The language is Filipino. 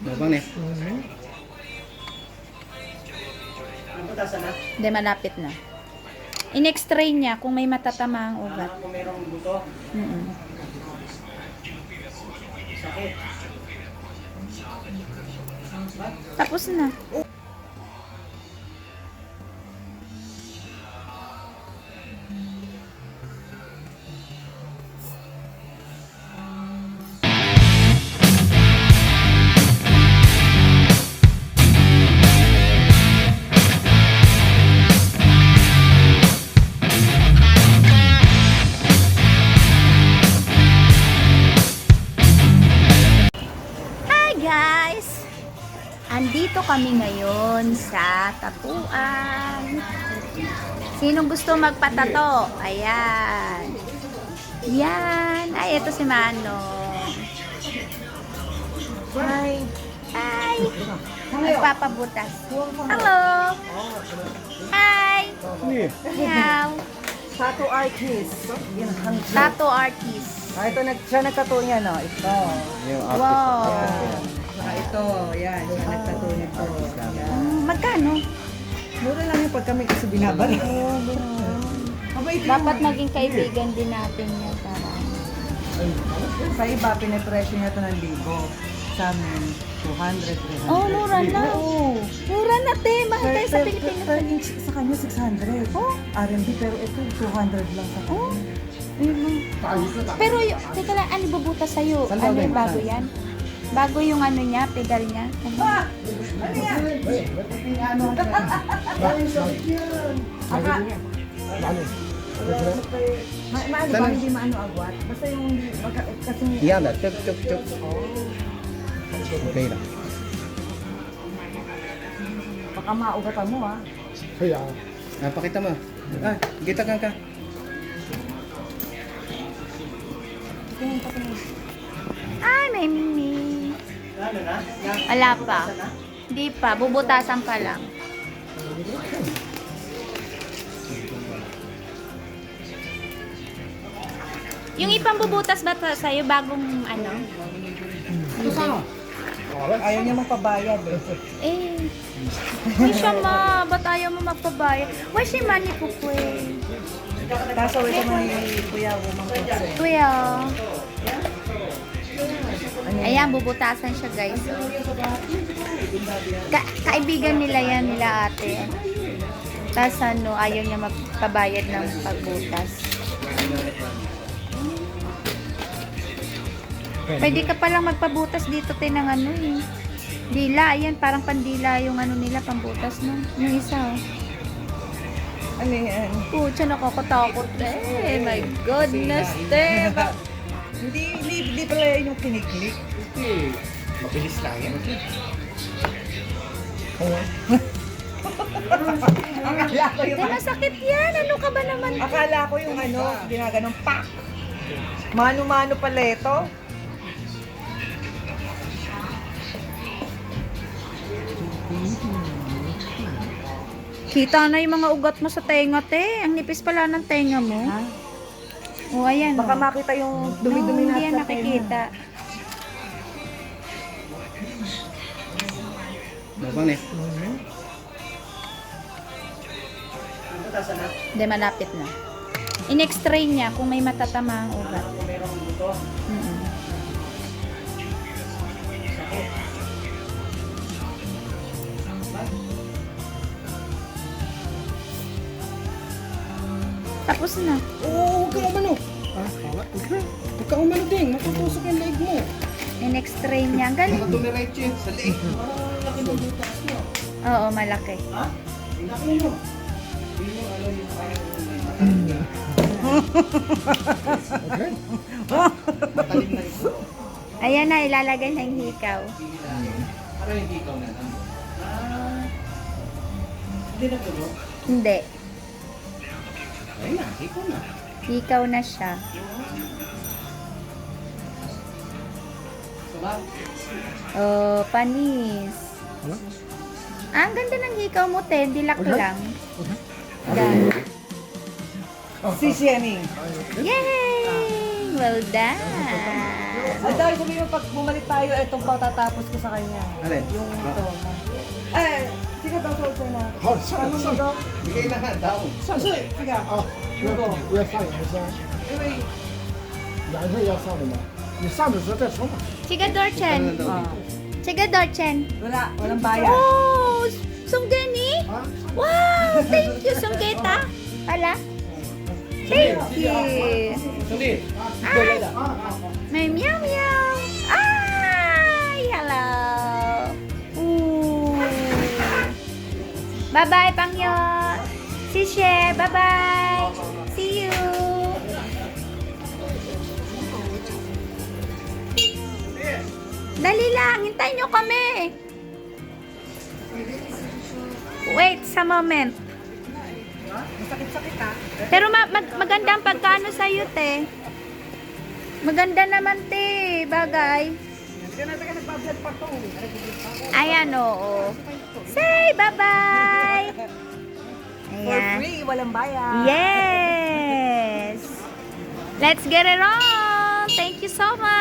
Mabang eh. Hindi, malapit na. In-x-ray niya kung may matatama ang ugat. Kung merong buto, sakit. Tapos na. Andito kami ngayon sa tatuan. Sinong gusto magpatato? Ayan. Yan. Ay, ito si Manong. Hi. Hi. Nagpapabutas. Hello. Hi. Meow. Tattoo artist. Tattoo artist. Ah, ito, nag, siya nagtattoo niya, no? Ito. Yung Wow. Yan. Ah, ito, yan. Siya nagtattoo nito. Yan. Mm, Magkano? Mura lang yung pag kami kasi binabalik. Mabait yun. Dapat maging kaibigan din natin yan. Para. Sa iba, pinipresyo niya ito ng libo. Sa amin, 200, 300. Oh, mura na. Oo. Mura na, te. Mahal tayo sa Pilipinas. per inch sa kanya, 600. Oh. R&B, pero ito, 200 lang sa kanya. Oh. Pero, y- teka lang, ano bubutas sa'yo? Ano yung bago yan? Bago yung ano niya, pedal niya? Ano? Ano yan? Ano? Ma maano ba, hindi maano agwat? Basta yung, kasi, Yan na, tuk tuk tuk. Okay lang. baka maugatan mo, ah. Ah, pakita mo. Ah, kita ka ka. Ay, may mimi. Wala pa. Hindi pa. Bubutasan pa lang. Yung ipang bubutas ba sa'yo bagong ano? Ayaw niya magpabayad, eh. Eh. Ay siya ma, ba't ayaw mo magpabayad? Why si po eh? Kaso ito ni Kuya Kutse. Kuya. Ayan, bubutasan siya guys. Ka kaibigan nila yan, nila ate. Tapos ano, ayaw niya magpabayad ng pagbutas. Pwede ka palang magpabutas dito tayo ng ano eh. Dila, ayan, parang pandila yung ano nila, pambutas no. Yung isa oh. Ano yan? Pucha, nakakatakot eh. My goodness, te. Hindi, hindi, hindi pala yun yung kiniklik. Mabilis lang yan. Akala ko yung, Te, masakit yan. Ano ka ba naman? akala ko yung ano, ginaganong pak. Mano-mano pala ito. Kita na yung mga ugat mo sa tenga, te. Ang nipis pala ng tenga mo. Ha? O, ayan. Baka oh. makita yung No, dumi-dumi hindi na sa nakikita. Mabang eh. Hindi, malapit na. In-x-ray niya kung may matatama ang ugat. Kung merong Tapos na. Oo, huwag kang umano. Ah, tama. Huwag ka. Huwag kang umano ding. Matutusok yung leg mo. In-x-ray niya. Ang galing. Baka dumiretso yun sa leg. Parang laki ng butas mo. Oo, malaki. Ha? Laki mo. Yung. Okay. Matalim na ito. Ayan na, ilalagay na yung hikaw. Parang hindi ikaw na lang. Ah. Hindi na. Hindi. Ayun na, ikaw na. Hikaw na siya. Oh, panis. Ah, ang ganda ng hikaw mo, te. Dilak lang. Done. Si Sianing. Yay! Well done! At dahil sabihin mo, pag bumalik tayo, itong patatapos ko sa kanya. Alin? Yung Ah. ito. Eh, 好，上 Ano 来 mo 上来 daw? Bigay na nga daw. 上来 Sige. 啊！不要不要上颜色， Anyway, 颜色要上的吗？你上的时候再说嘛。 Chiga Dorchen. Ano daw ah, dito? Chiga Dorchen. wala, walang bayan. Oh, Sunggani? 啊， Wow, thank you, Sunggeta. Pala. Thank you. Sulit. Ay, 啊啊！ may meow meow. Bye-bye, Pangyo. Sishe, bye-bye. See you. Dali lang, hintayin nyo kami. Wait, sa moment. Masakit-sakit ha. Pero ma- mag- maganda ang pagkano sa'yo, te. Maganda naman, te. Bagay. Ayan, oo. Say bye-bye. For free, walang bayan. Yes. Let's get it on. Thank you so much.